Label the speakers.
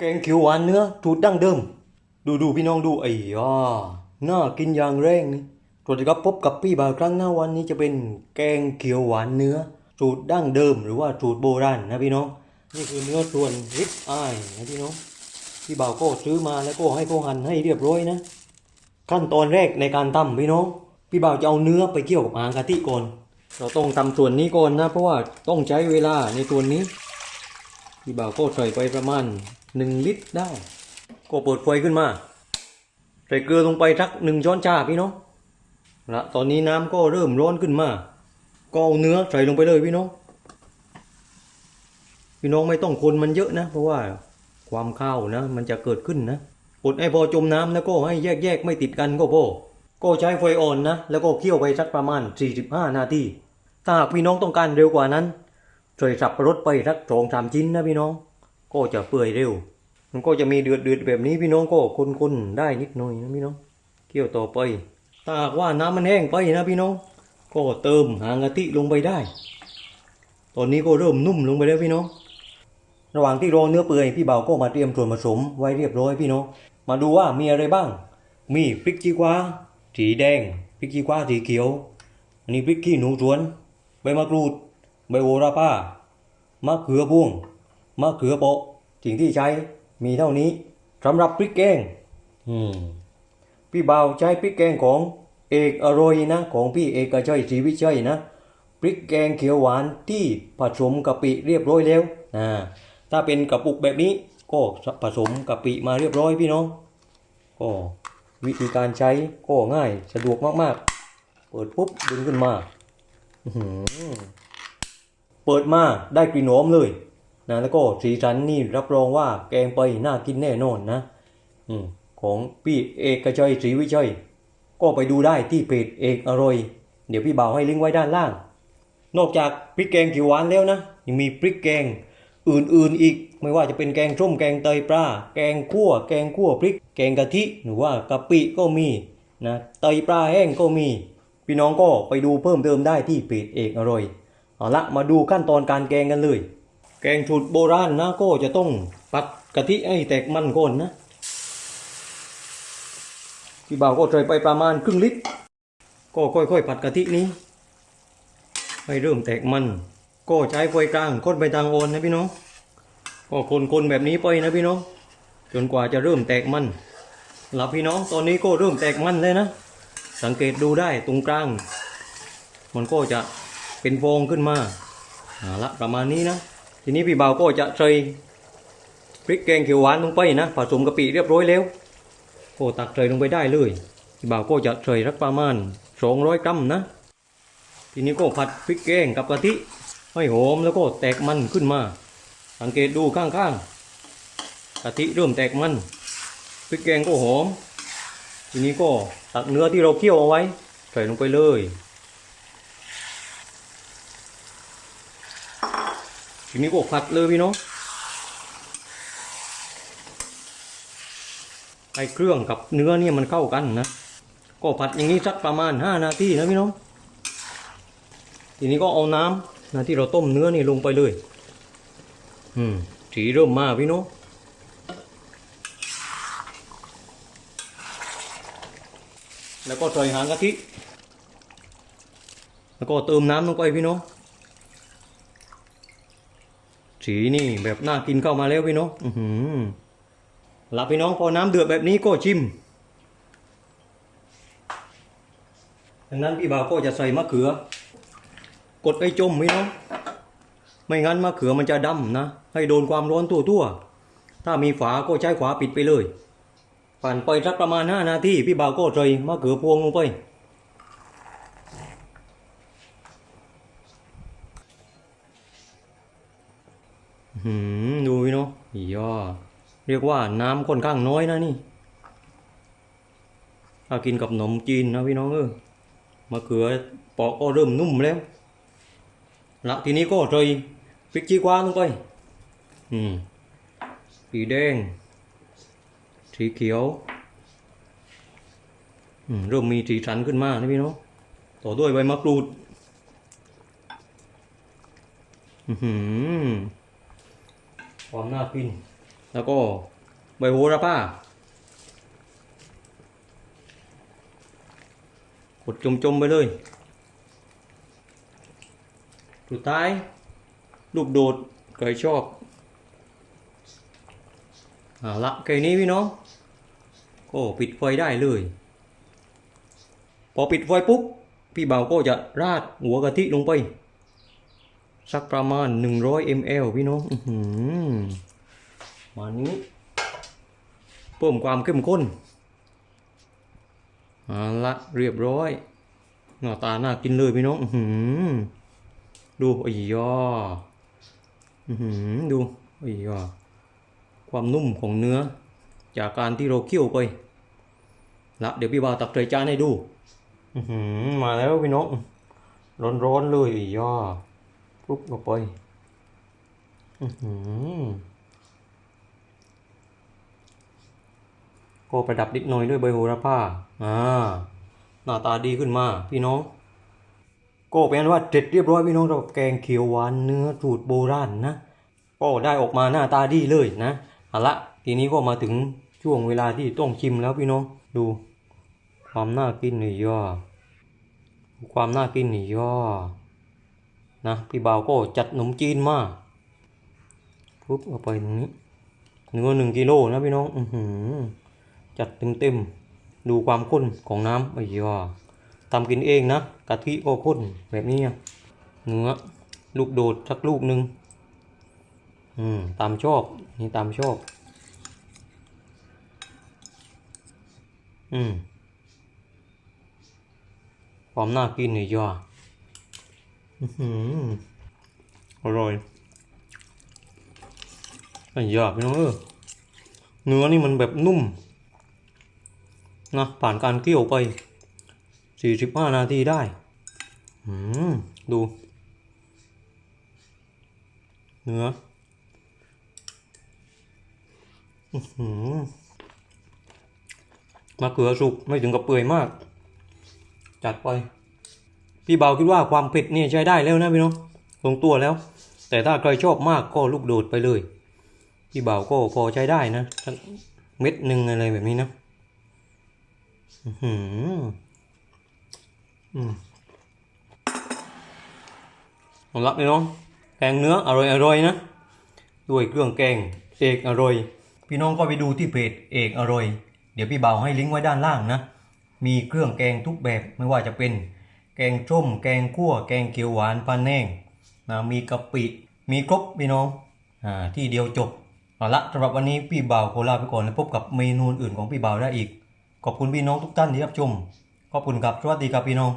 Speaker 1: แกงเขียวหวานเนื้อสูตรดั้งเดิม ดูดูพี่น้องดูไอ้ย่าน่ากินอย่างแรงนี่สวัสดีครับพบกับพี่บ่าวครั้งหน้าวันนี้จะเป็นแกงเขียวหวานเนื้อสูตรดั้งเดิม หรือว่าสูตรโบราณนะพี่น้อง นี่คือเนื้อส่วนริบอายนะพี่น้องพี่บ่าวก็ซื้อมาแล้วก็ให้เขาหั่นให้เรียบร้อยนะ ขั้นตอนแรกในการทำพี่น้อง พี่บ่าวจะเอาเนื้อไปเคี่ยวกับหางกะทิก่อนเราต้องทำส่วนนี้ก่อนนะ เพราะว่าต้องใช้เวลาในส่วนนี้ พี่บ่าวก็ใส่ไปประมาณ หนึ่งลิตรได้ ก็เปิดไฟขึ้นมา ใส่เกลือลงไปสักหนึ่งช้อนชาพี่น้องละตอนนี้น้ำก็เริ่มร้อนขึ้นมา ก็เอาเนื้อใส่ลงไปเลยพี่น้อง พี่น้องไม่ต้องคนมันเยอะนะ เพราะว่าความข้าวนะ มันจะเกิดขึ้นนะอดให้พอจมน้ำแล้วก็ให้แยกแยกๆไม่ติดกันก็พอก็ใช้ไฟอ่อนนะ แล้วก็เคี่ยวไปสักประมาณ 45 นาที ถ้าหากพี่น้องต้องการเร็วกว่านั้นใส่สับปะรดไปสักสองสามชิ้นนะพี่น้อง ก็จะเปื่อยเร็ว มันก็จะมีเดือดเดือดๆแบบนี้พี่น้องก็คนๆได้นิดหน่อยนะพี่น้องเคี่ยวต่อไปถ้าหากว่าน้ำมันแห้งไปนะพี่น้อง ก็เติมหางกะทิลงไปได้ ตอนนี้ก็เริ่มนุ่มลงไปแล้วพี่น้อง ระหว่างที่รอเนื้อเปื่อยพี่เบาก็มาเตรียมส่วนผสมไว้เรียบร้อยพี่น้อง มาดูว่ามีอะไรบ้าง มีพริกชี้ฟ้าสีแดงพริกชี้ฟ้าสีเขียว อันนี้พริกขี้หนูสวน ใบมะกรูด ใบโหระพามะเขือพวง มะเขือเปาะสิ่งที่ใช้มีเท่านี้สำหรับพริกแกงอืมพี่บ่าวใช้พริกแกงของเอกอร่อยนะของพี่เอกชัยศรีวิชัยนะพริกแกงเขียวหวานที่ผสมกะปิเรียบร้อยแล้วอ่าถ้าเป็นกระปุกแบบนี้ก็ผสมกะปิมาเรียบร้อยพี่น้องก็วิธีการใช้ก็ง่ายสะดวกมากๆ เปิดปุ๊บดึงขึ้นมาอื้อหือเปิดมาได้กลิ่นหอมเลย นะแล้วก็สีสันนี่รับรองว่าแกงไปน่ากินแน่นอนนะอืมของพี่เอกชัยศรีวิชัย ก็ไปดูได้ที่เพจเอกอร่อย เดี๋ยวพี่บ่าวให้ลิงก์ไว้ด้านล่าง นอกจากพริกแกงเขียวหวานแล้วนะยังมีพริกแกงอื่นๆอีกไม่ว่าจะเป็นแกงส้มแกงเตยปลาแกงคั่ว แกงคั่วพริก แกงกะทิหรือว่ากะปิก็มีนะเตยปลาแห้งก็มี พี่น้องก็ไปดูเพิ่มเติมได้ที่เพจเอกอร่อยเอาละมาดูขั้นตอนการแกงกันเลย แกงสูตรโบราณนะก็จะต้องปัดกะทิให้แตกมันก่อนนะพี่บ่าวก็ใส่ไปประมาณครึ่งลิตร ก็ค่อยๆ ผัดกะทินี้ให้เริ่มแตกมัน ก็ใช้ไฟกลางคนไปทางโอนนะพี่น้องก็คนๆแบบนี้ไปนะพี่น้องจนกว่าจะเริ่มแตกมันหลับพี่น้องตอนนี้ก็เริ่มแตกมันเลยนะ สังเกตดูได้ตรงกลาง มันก็จะเป็นฟองขึ้นมาเอาละประมาณนี้นะ ทีนี้พี่บ่าวก็จะใส่พริกแกงเขียวหวานลงไปนะผสมกะปิเรียบร้อยแล้วก็ตักใส่ลงไปได้เลยพี่บ่าวก็จะใส่รักประมาณ200กรัมนะ ทีนี้ก็ผัดพริกแกงกับกะทิให้หอมแล้วก็แตกมันขึ้นมา สังเกตดูข้างๆกะทิเริ่มแตกมันพริกแกงก็หอม ทีนี้ก็ตักเนื้อที่เราเคี่ยวเอาไว้ใส่ลงไปเลย นี้ก็ผัดเลยพี่น้องให้เครื่องกับเนื้อเนี่ยมันเข้ากันนะ ก็ผัดอย่างนี้สักประมาณ 5 นาทีนะพี่น้อง ทีนี้ก็เอาน้ำนะที่เราต้มเนื้อนี่ลงไปเลย อืมสีเริ่มมาพี่น้องแล้วก็ใส่หางกะทิ แล้วก็เติมน้ำลงไปพี่น้อง สีนี่แบบน่ากินเข้ามาแล้วพี่น้องอือหลับพี่น้องพอน้ำเดือดแบบนี้ก็ชิมดังนั้นพี่บ่าวก็จะใส่มะเขือ กดให้จมพี่น้อง ไม่งั้นมะเขือมันจะดำนะ ให้โดนความร้อนตัวตัวๆ ถ้ามีฝาก็ใช้ฝาปิดไปเลยผ่านไปสักประมาณ5นาทีพี่บ่าวก็ใส่มะเขือพวงลงไป ดูพี่น้องย่อเรียกว่าน้ำค่อนข้างน้อยนะนี่ถ้ากินกับขนมจีนนะพี่น้องเออมะเขือปอกก็เริ่มนุ่มแล้วละทีนี้ก็ใส่พริกชี้ฟ้าลงไป อืมสีแดง สีเขียว อืมเริ่มมีสีสันขึ้นมานะพี่น้อง ต่อด้วยใบมะกรูด อือหือ ความน่ากิน แล้วก็ใบโหระพากดจมๆไปเลยสุดท้าย ลูกโดดใครชอบเอาละแค่นี้พี่น้องก็ปิดไฟได้เลย พอปิดไฟปุ๊บ พี่เบาก็จะราดหัวกะทิลงไป สักประมาณ 100 ml พี่น้องอื้อหือมานี้เพิ่มความเข้มข้นเอาละเรียบร้อยหน้าตาน่ากินเลยพี่น้องดูอ้ยอดูอ้ยอความนุ่มของเนื้อ จากการที่เราเคี่ยวไปละเดี๋ยวพี่บ่าวตักใส่จานให้ดูมาแล้วพี่น้องร้อนๆเลยอ้ยอ ปุ๊บลงไปอือหือก็ประดับนิดหน่อยด้วยใบโหระพาอ่าหน้าตาดีขึ้นมา พี่น้อง ก็เป็นว่าเสร็จเรียบร้อยพี่น้องเราแกงเขียวหวานเนื้อสูตรโบราณนะก็ได้ออกมาหน้าตาดีเลยนะเอาละทีนี้ก็มาถึงช่วงเวลาที่ต้องชิมแล้วพี่น้องดู ความน่ากินนี่ย่อความน่ากินนี่ย่อ นะพี่บ่าวก็จัดขนมจีนมาปุ๊บเอาไปตรงนี้เนื้อหนึ่งกิโลนะพี่น้องอืจัดเต็มเต็มๆดูความข้นของน้ำไอ้ยอทำกินเองนะกะทิก็ข้นแบบนี้เนื้อลูกโดดสักลูกหนึ่งอืมตามชอบนี่ตามชอบอืมความน่ากินนี่ย่ออื้อหื อร่อยไอ้ยอพี่น้องเออเนื้อนี่มันแบบนุ่มนะผ่านการเคี่ยวไป 45 นาทีได้ดู เนื้อมะเขือสุกไม่ถึงกับเปื่อยมาก จัดไป พี่เบาคิดว่าความเผ็ดเนี่ยใช้ได้แล้วนะพี่น้องลงตัวแล้ว แต่ถ้าใครชอบมากก็ลูกโดดไปเลย พี่เบาก็พอใช้ได้นะเม็ดหนึ่งอะไรแบบนี้นะอื้อหืออืมเอาละพี่น้องแกงเนื้ออร่อยอร่อยนะด้วยเครื่องแกงเอกอร่อย พี่น้องก็ไปดูที่เพจเอกอร่อย เดี๋ยวพี่เบาให้ลิงก์ไว้ด้านล่างนะ มีเครื่องแกงทุกแบบไม่ว่าจะเป็น แกงส้มแกงคั่ว แกงเขียวหวานปลาแห้งนะมีกะปิ มีครบพี่น้องอ่าที่เดียวจบเอาละสำหรับวันนี้พี่บ่าวโคลาไปก่อนแล้วพบกับเมนูอื่นของพี่บ่าวได้อีก ขอบคุณพี่น้องทุกท่านที่รับชมขอบคุณครับสวัสดีครับพี่น้อง